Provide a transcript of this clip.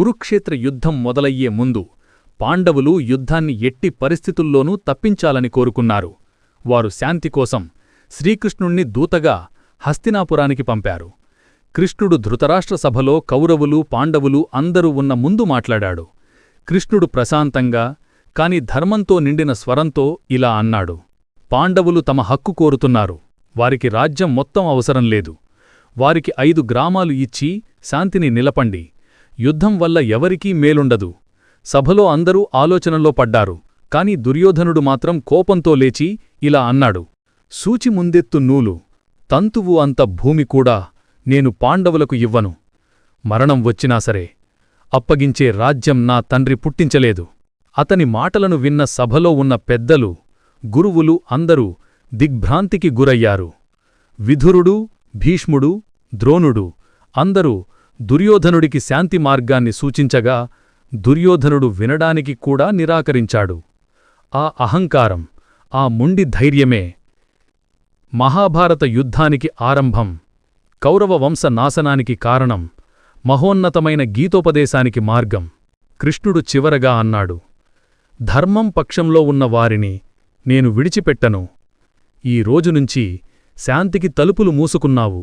కురుక్షేత్ర యుద్ధం మొదలయ్యే ముందు పాండవులు యుద్ధాన్ని ఎట్టి పరిస్థితుల్లోనూ తప్పించాలని కోరుకున్నారు. వారు శాంతి కోసం శ్రీకృష్ణుణ్ణి దూతగా హస్తినాపురానికి పంపారు. కృష్ణుడు ధృతరాష్ట్ర సభలో కౌరవులు పాండవులు అందరూ ఉన్న ముందు మాట్లాడాడు. కృష్ణుడు ప్రశాంతంగా కాని ధర్మంతో నిండిన స్వరంతో ఇలా అన్నాడు. పాండవులు తమ హక్కు కోరుతున్నారు. వారికి రాజ్యం మొత్తం అవసరం లేదు. వారికి ఐదు గ్రామాలు ఇచ్చి శాంతిని నిలపండి. యుద్ధం వల్ల ఎవరికీ మేలుండదు. సభలో అందరూ ఆలోచనలో పడ్డారు. కాని దుర్యోధనుడు మాత్రం కోపంతో లేచి ఇలా అన్నాడు. సూచి ముందెత్తు నూలు. తంతువు అంత భూమి కూడా నేను పాండవులకు ఇవ్వను. మరణం వచ్చినా సరే అప్పగించే రాజ్యం నా తండ్రి పుట్టించలేదు. అతని మాటలను విన్న సభలో ఉన్న పెద్దలు గురువులు అందరూ దిగ్భ్రాంతికి గురయ్యారు. విధురుడు భీష్ముడు ద్రోణుడు అందరూ దుర్యోధనుడికి శాంతి మార్గాన్ని సూచించగా దుర్యోధనుడు వినడానికి కూడా నిరాకరించాడు. ఆ అహంకారం ఆ ముండి ధైర్యమే మహాభారత యుద్ధానికి ఆరంభం. కౌరవ వంశ నాశనానికి కారణం మహోన్నతమైన గీతోపదేశానికి మార్గం. కృష్ణుడు చివరగా అన్నాడు ధర్మం పక్షంలో ఉన్న వారిని నేను విడిచిపెట్టను. ఈ రోజునుంచి శాంతికి తలుపులు మూసుకున్నావు.